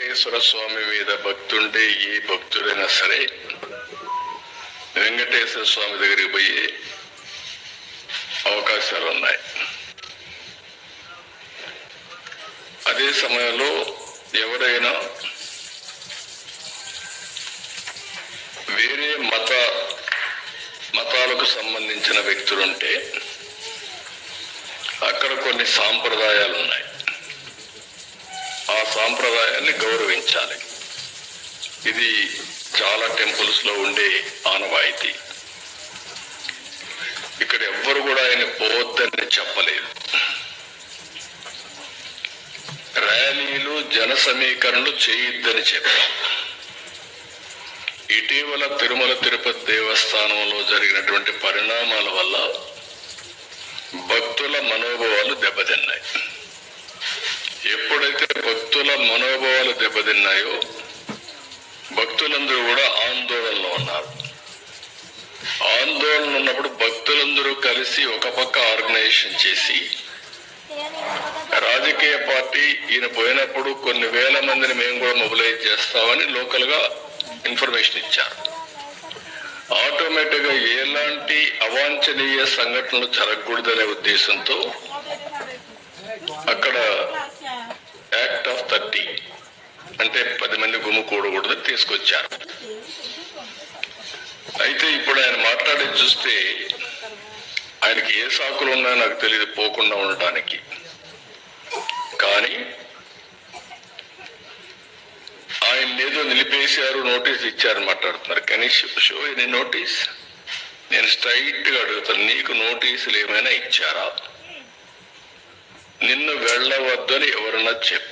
వెంకటేశ్వర స్వామి మీద భక్తుంటే ఏ భక్తుడైనా సరే వెంకటేశ్వర స్వామి దగ్గరికి పోయే అవకాశాలు ఉన్నాయి అదే సమయంలో ఎవరైనా వేరే మత మతాలకు సంబంధించిన వ్యక్తులుంటే అక్కడ కొన్ని సాంప్రదాయాలు ఉన్నాయి ఆ సాంప్రదాయాన్ని గౌరవించాలి. ఇది చాలా టెంపుల్స్లో ఉండే ఆనవాయితీ. ఇక్కడ ఎవ్వరు కూడా ఆయన పోవద్దని చెప్పలేదు. ర్యాలీలు జన సమీకరణలు చేయొద్దని చెప్పాం ఇటీవల తిరుమల తిరుపతి దేవస్థానంలో జరిగినటువంటి పరిణామాల వల్ల భక్తుల మనోభావాలు దెబ్బతిన్నాయి. ఎప్పుడైతే భక్తుల మనోభావాలు దెబ్బతిన్నాయో భక్తులందరూ కూడా ఆందోళనలో ఉన్నారు. ఆందోళన ఉన్నప్పుడు భక్తులందరూ కలిసి ఒక పక్క ఆర్గనైజేషన్ చేసి రాజకీయ పార్టీ ఈయన పోయినప్పుడు కొన్ని వేల మందిని మేము కూడా మొబిలైజ్ చేస్తామని లోకల్గా ఇన్ఫర్మేషన్ ఇచ్చారు. ఆటోమేటిక్గా ఎలాంటి అవాంఛనీయ సంఘటనలు జరగకూడదనే ఉద్దేశంతో అక్కడ అంటే పది మంది గుమ్ము కూడకూడదు తీసుకొచ్చారు. అయితే ఇప్పుడు ఆయన మాట్లాడేది చూస్తే ఆయనకి ఏ సాకులు ఉన్నాయో నాకు తెలియదు పోకుండా ఉండటానికి. కానీ ఆయన ఏదో నిలిపేశారు నోటీస్ ఇచ్చారు మాట్లాడుతున్నారు. కానీ షో ఎనీ నోటీస్? నేను స్ట్రైట్గా అడుగుతాను నీకు నోటీసులు ఏమైనా ఇచ్చారా? నిన్ను వెళ్ళవద్దని ఎవరన్నా చెప్పారు?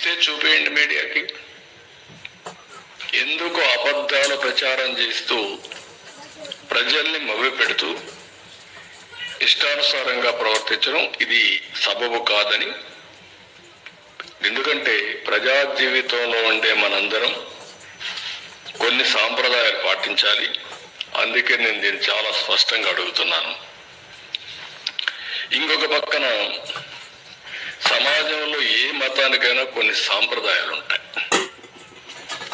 ఇస్తే చూపేయండి మీడియాకి. ఎందుకు అబద్ధాలు ప్రచారం చేస్తూ ప్రజల్ని మభ్యపెడుతూ ఇష్టానుసారంగా ప్రవర్తించడం ఇది సబబు కాదని. ఎందుకంటే ప్రజా జీవితంలో ఉండే మనందరం కొన్ని సాంప్రదాయాలు పాటించాలి. అందుకే నేను దీన్ని చాలా స్పష్టంగా అడుగుతున్నాను. ఇంకొక పక్కన సమాజంలో ఏ మతానికైనా కొన్ని సాంప్రదాయాలు ఉంటాయి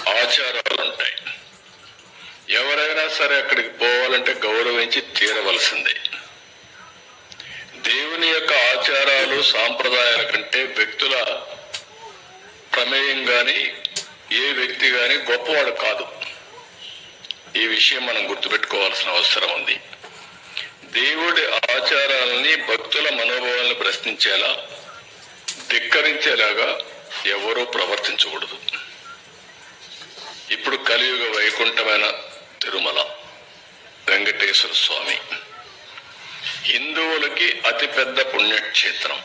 ఆచారాలు ఉంటాయి ఎవరైనా సరే అక్కడికి పోవాలంటే గౌరవించి తీరవలసిందే. దేవుని యొక్క ఆచారాలు సాంప్రదాయాల కంటే వ్యక్తుల ప్రమేయం కానీ ఏ వ్యక్తి కానీ గొప్పవాడు కాదు. ఈ విషయం మనం గుర్తుపెట్టుకోవాల్సిన అవసరం ఉంది. దేవుడి ఆచారాలని భక్తుల మనోభావాలను ప్రశ్నించేలా ధిక్కరించేలాగా ఎవరూ ప్రవర్తించకూడదు. ఇప్పుడు కలియుగ వైకుంఠమైన తిరుమల వెంకటేశ్వర స్వామి. హిందువులకి అతిపెద్ద పుణ్యక్షేత్రం.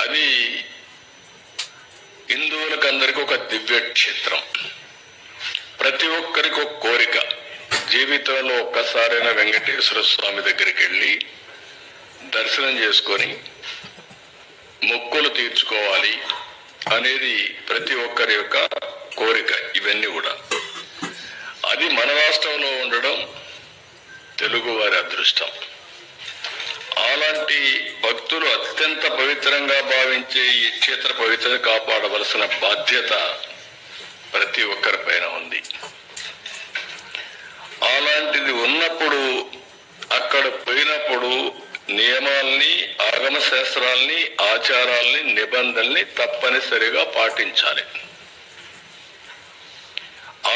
అది హిందువులకు అందరికీ ఒక దివ్యక్షేత్రం. ప్రతి ఒక్కరికి ఒక కోరిక. జీవితంలో ఒక్కసారైనా వెంకటేశ్వర స్వామి దగ్గరికి వెళ్ళి దర్శనం చేసుకొని మొక్కులు అనేది ప్రతి ఒక్కరి యొక్క కోరిక ఇవన్నీ కూడా. అది మన రాష్ట్రంలో ఉండడం తెలుగు వారి అదృష్టం. అలాంటి భక్తులు అత్యంత పవిత్రంగా భావించే ఈ క్షేత్ర పవిత్రత కాపాడవలసిన బాధ్యత ప్రతి ఒక్కరి పైన ఉంది. అలాంటిది ఉన్నప్పుడు అక్కడ పోయినప్పుడు నియమాల్ని ధర్మశాస్త్రాల్ని ఆచారాల్ని నిబంధనల్ని తప్పనిసరిగా పాటించాలి.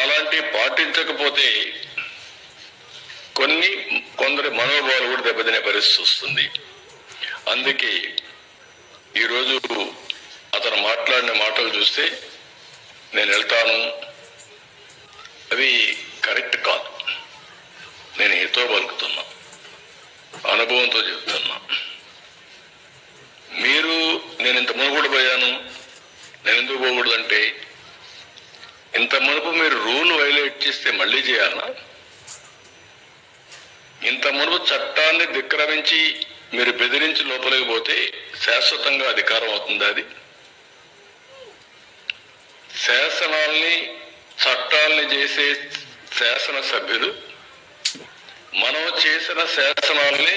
అలాంటి పాటించకపోతే కొన్ని కొందరి మనోభావాలు కూడా దెబ్బతినే పరిస్థితి వస్తుంది. అందుకే ఈరోజు అతను మాట్లాడిన మాటలు చూస్తే నేను వెళ్తాను. అవి కరెక్ట్ కాదు. నేను హితో పలుకుతున్నా. అనుభవంతో చెప్తున్నా మీరు నేను ఇంత మునుగుడు పోయాను. నేను ఎందుకు పోకూడదు అంటే ఇంత మునుపు మీరు రూల్ వైలేట్ చేస్తే మళ్ళీ చేయాలనా ఇంత మునుపు చట్టాన్ని ధిక్రమించి మీరు బెదిరించి లోపలికి పోతే శాశ్వతంగా అధికారం అవుతుంది అది? శాసనాల్ని చట్టాల్ని చేసే శాసన సభ్యులు మనం చేసిన శాసనాల్ని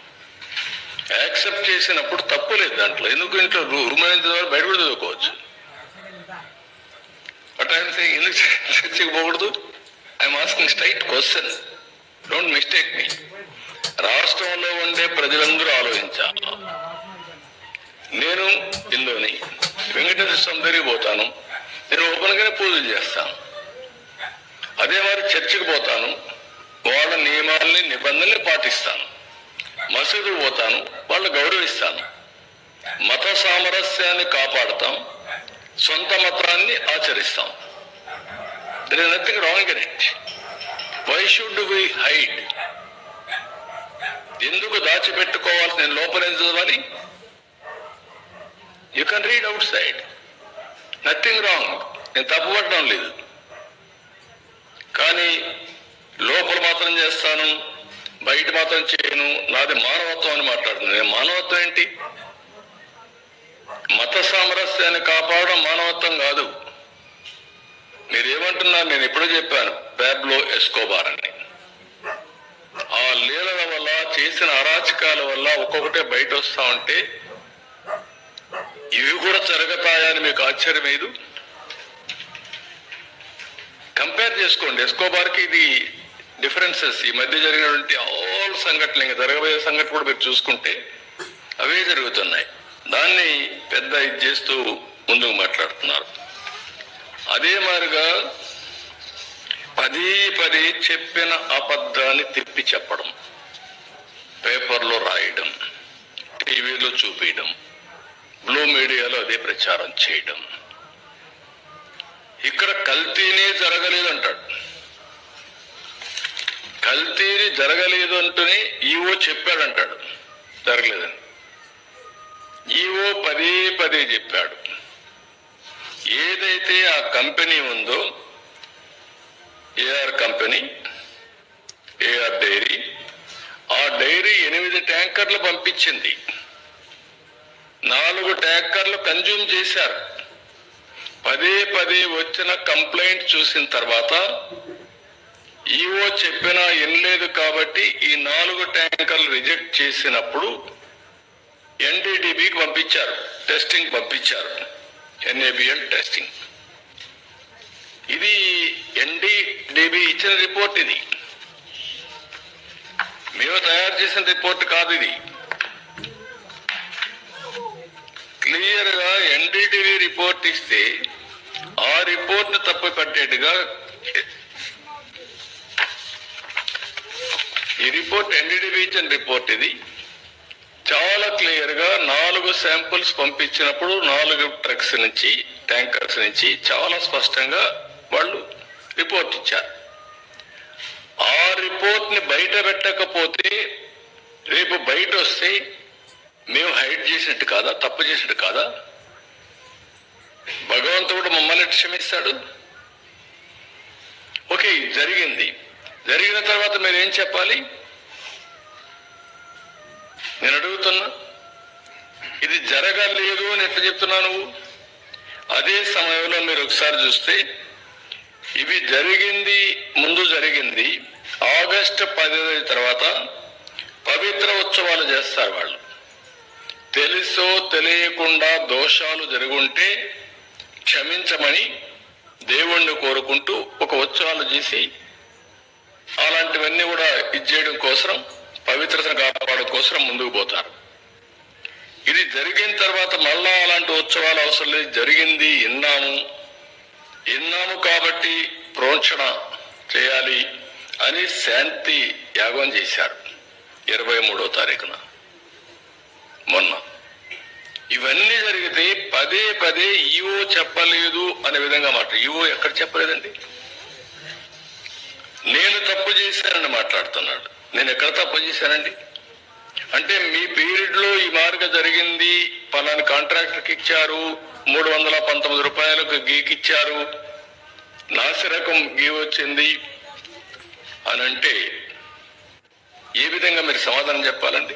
యాక్సెప్ట్ చేసినప్పుడు తప్పు లేదు దాంట్లో. ఎందుకు ఇంట్లో రుమైన బైబిల్ చదువుకోవచ్చు? బట్ ఐఎమ్ సేయింగ్ ఎందుకు చర్చకి పోకూడదు? I'm asking straight question don't mistake me రాష్ట్రంలో ఉండే ప్రజలందరూ ఆలోచించా నేను ఇందులోని వెంకటేశ్వర స్వామి దగ్గరికి పోతాను. నేను ఓపెన్ గానే పూజలు చేస్తాను. అదే మరి చర్చికి పోతాను. వాళ్ళ నియమాల్ని నిబంధనల్ని పాటిస్తాను. మసీదుకు పోతాను వాళ్ళు గౌరవిస్తాను. మత సామరస్యాన్ని కాపాడతాం సొంత మతాన్ని ఆచరిస్తాం. There is nothing wrong in it why should we hide ఎందుకు దాచిపెట్టుకోవాలి నేను లోపల ఏం చదవాలి? You can read outside nothing wrong నేను తప్పుపడడం లేదు. కానీ లోపల మాత్రం చేస్తాను. బయట మాత్రం చేయను నాది మానవత్వం అని మాట్లాడుతుంది. నేను మానవత్వం ఏంటి? మత సామరస్యాన్ని కాపాడడం మానవత్వం కాదు. మీరేమంటున్నారు నేను ఎప్పుడూ చెప్పాను బ్యాబ్లో ఎస్కోబార్ అని. ఆ లీలల వల్ల చేసిన అరాచకాల వల్ల ఒక్కొక్కటే బయట వస్తా ఉంటే ఇవి కూడా జరుగుతాయని మీకు ఆశ్చర్యం లేదు కంపేర్ చేసుకోండి ఎస్కోబార్కి ఇది డిఫరెన్సెస్ ఈ మధ్య జరిగినటువంటి సంఘటనలు ఇంకా జరగబోయే సంఘటన కూడా మీరు చూసుకుంటే అవే జరుగుతున్నాయి. దాన్ని పెద్ద ఇది చేస్తూ ముందుకు మాట్లాడుతున్నారు. అదే మాదిరిగా పది పది చెప్పిన అబద్ధాన్ని తిప్పి చెప్పడం పేపర్లో రాయడం టీవీలో చూపించడం బ్లూ మీడియాలో అదే ప్రచారం చేయడం. ఇక్కడ కల్తీనే జరగలేదు కల్తీరి జరగలేదు అంటూనే ఈవో చెప్పాడంటాడు. జరగలేదని. ఈవో పదే పదే చెప్పాడు. ఏదైతే ఆ కంపెనీ ఉందో ఏఆర్ కంపెనీ ఏఆర్ డైరీ ఆ డైరీ ఎనిమిది ట్యాంకర్లు పంపించింది. నాలుగు ట్యాంకర్లు కన్జ్యూమ్ చేశారు. పదే పదే వచ్చిన కంప్లైంట్ చూసిన తర్వాత ఈఓ చెప్పినా ఎనలేదు కాబట్టి ఈ నాలుగు ట్యాంకర్లు రిజెక్ట్ చేసినప్పుడు ఎన్డీడీబీకి పంపించారు. టెస్టింగ్ పంపించారు. ఎన్ఏబిఎల్ టెస్టింగ్ ఇది ఎన్డీడీబీ ఇచ్చిన రిపోర్ట్ ఇది. మేము తయారు చేసిన రిపోర్ట్ కాదు ఇది. క్లియర్గా ఎన్డీటీవీ రిపోర్ట్ ఇస్తే ఆ రిపోర్ట్ను తప్పు పట్టేట్టుగా ఈ రిపోర్ట్ ఎన్డీటీవీ రిపోర్ట్ ఇది. చాలా క్లియర్గా నాలుగు శాంపుల్స్ పంపించినప్పుడు నాలుగు ట్రక్స్ నుంచి ట్యాంకర్స్ నుంచి చాలా స్పష్టంగా వాళ్ళు రిపోర్ట్ ఇచ్చారు. ఆ రిపోర్ట్ని బయట పెట్టకపోతే రేపు బయట వస్తే మేము హైడ్ చేసినట్టు కాదా తప్పు చేసినట్టు కాదా? భగవంతుడు మమ్మల్ని క్షమిస్తాడు. ఓకే జరిగింది. జరిగిన తర్వాత మీరు ఏం చెప్పాలి? నేను అడుగుతున్నా. ఇది జరగలేదు అని ఎట్లా చెప్తున్నా నువ్వు? అదే సమయంలో మీరు ఒకసారి చూస్తే ఇవి జరిగింది ముందు జరిగింది ఆగస్టు పదిహేను తర్వాత పవిత్ర ఉత్సవాలు చేస్తారు వాళ్ళు. తెలుసో తెలియకుండా దోషాలు జరుగుంటే క్షమించమని దేవుణ్ణి కోరుకుంటూ ఒక ఉత్సవాలు చేసి అలాంటివన్నీ కూడా ఇచ్చేయడం కోసం పవిత్రతను కాపాడడం కోసం ముందుకు పోతారు. ఇది జరిగిన తర్వాత మళ్ళా అలాంటి ఉత్సవాలు అవసరం లేదు. జరిగింది విన్నాము విన్నాము కాబట్టి ప్రోక్షణ చేయాలి అని శాంతి యాగం చేశారు ఇరవై మూడో తారీఖున. మొన్న. ఇవన్నీ జరిగితే పదే పదే ఈవో చెప్పలేదు అనే విధంగా మాట ఈవో ఎక్కడ చెప్పలేదండి? నేను తప్పు చేశానని మాట్లాడుతున్నాడు. నేను ఎక్కడ తప్పు చేశానండి? అంటే మీ పీరియడ్లో ఈ మార్గ జరిగింది పలాని కాంట్రాక్టర్కి ఇచ్చారు మూడు వందల పంతొమ్మిది రూపాయలకు గీకిచ్చారు నాసిరకం గీ వచ్చింది అని అంటే ఏ విధంగా మీరు సమాధానం చెప్పాలండి?